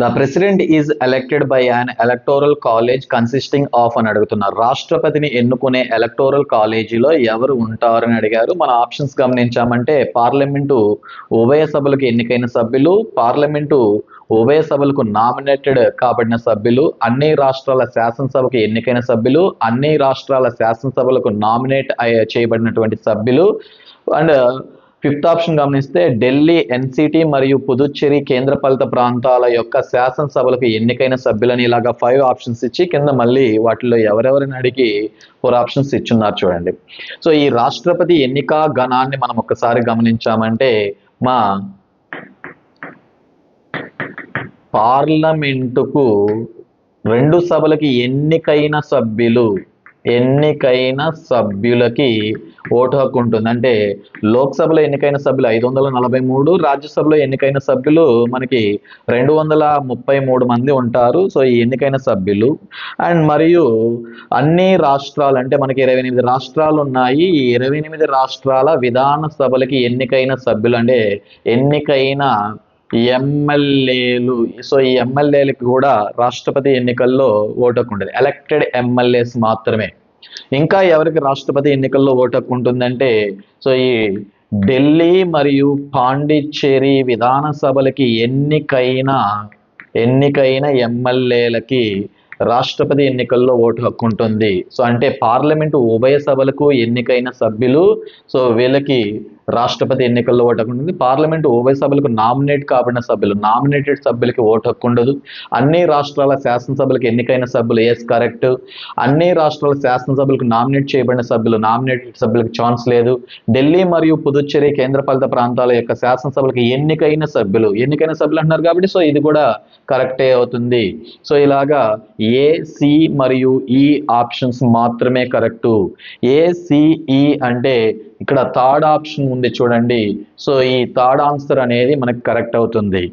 The president is elected by an electoral college consisting of అని అడుగుతున్నారు. రాష్ట్రపతిని ఎన్నుకునే ఎలక్టోరల్ కాలేజీలో ఎవరు ఉంటారని అడిగారు. మన ఆప్షన్స్ గమనించామంటే పార్లమెంటు ఉభయ సభలకు ఎన్నికైన సభ్యులు పార్లమెంటు ఉభయ సభలకు నామినేటెడ్ కాబడిన సభ్యులు అన్ని రాష్ట్రాల శాసనసభకు ఎన్నికైన సభ్యులు అన్ని రాష్ట్రాల శాసనసభలకు నామినేట్ అయ్యే చేయబడినటువంటి సభ్యులు అండ్ ఫిఫ్త్ ఆప్షన్ గమనిస్తే ఢిల్లీ ఎన్సిటి మరియు పుదుచ్చేరి కేంద్రపాలిత ప్రాంతాల యొక్క శాసనసభలకు ఎన్నికైన సభ్యులని ఇలాగా ఫైవ్ ఆప్షన్స్ ఇచ్చి కింద మళ్ళీ వాటిలో ఎవరెవరిని అడిగి ఫోర్ ఆప్షన్స్ ఇచ్చున్నారు చూడండి. సో ఈ రాష్ట్రపతి ఎన్నిక గణాన్ని మనం ఒకసారి గమనించామంటే మా పార్లమెంటుకు రెండు సభలకి ఎన్నికైన సభ్యులు ఎన్నికైన సభ్యులకి ఓటు హక్కు ఉంటుంది. అంటే లోక్సభలో ఎన్నికైన సభ్యులు ఐదు వందల నలభై మూడు రాజ్యసభలో ఎన్నికైన సభ్యులు మనకి రెండు వందల ముప్పై మూడు మంది ఉంటారు. సో ఈ ఎన్నికైన సభ్యులు అండ్ మరియు అన్ని రాష్ట్రాలు అంటే మనకి ఇరవై ఎనిమిది రాష్ట్రాలు ఉన్నాయి. ఈ ఇరవై ఎనిమిది రాష్ట్రాల విధాన సభలకి ఎన్నికైన సభ్యులు అంటే ఎన్నికైన ఎమ్మెల్యేలు సో ఈ ఎమ్మెల్యేలకు కూడా రాష్ట్రపతి ఎన్నికల్లో ఓటు హక్కు ఉంటుంది ఎలక్టెడ్ ఎమ్మెల్యేస్ మాత్రమే. ఇంకా ఎవరికి రాష్ట్రపతి ఎన్నికల్లో ఓటు హక్కు ఉంటుందంటే సో ఈ ఢిల్లీ మరియు పాండిచ్చేరి విధానసభలకి ఎన్నికైన ఎన్నికైన ఎమ్మెల్యేలకి రాష్ట్రపతి ఎన్నికల్లో ఓటు హక్కు ఉంటుంది సో అంటే పార్లమెంటు ఉభయ సభలకు ఎన్నికైన సభ్యులు సో వీళ్ళకి రాష్ట్రపతి ఎన్నికల్లో ఓటు హక్కు ఉంటుంది పార్లమెంటు ఉభయ సభలకు నామినేట్ కాబడిన సభ్యులు నామినేటెడ్ సభ్యులకి ఓటు హక్కు ఉండదు. అన్ని రాష్ట్రాల శాసనసభలకు ఎన్నికైన సభ్యులు ఎస్ కరెక్ట్ అన్ని రాష్ట్రాల శాసనసభలకు నామినేట్ చేయబడిన సభ్యులు నామినేటెడ్ సభ్యులకు ఛాన్స్ లేదు. ఢిల్లీ మరియు పుదుచ్చేరి కేంద్రపాలిత ప్రాంతాల యొక్క శాసనసభలకు ఎన్నికైన సభ్యులు ఎన్నికైన సభ్యులు అంటున్నారు కాబట్టి సో ఇది కూడా కరెక్టే అవుతుంది. సో ఇలాగా ఏ సి మరియు ఈ ఆప్షన్స్ మాత్రమే కరెక్టు. ఏ సిఈ e అంటే ఇక్కడ థర్డ్ ఆప్షన్ ఉంది చూడండి. సో ఈ థర్డ్ ఆన్సర్ అనేది మనకి కరెక్ట్ అవుతుంది.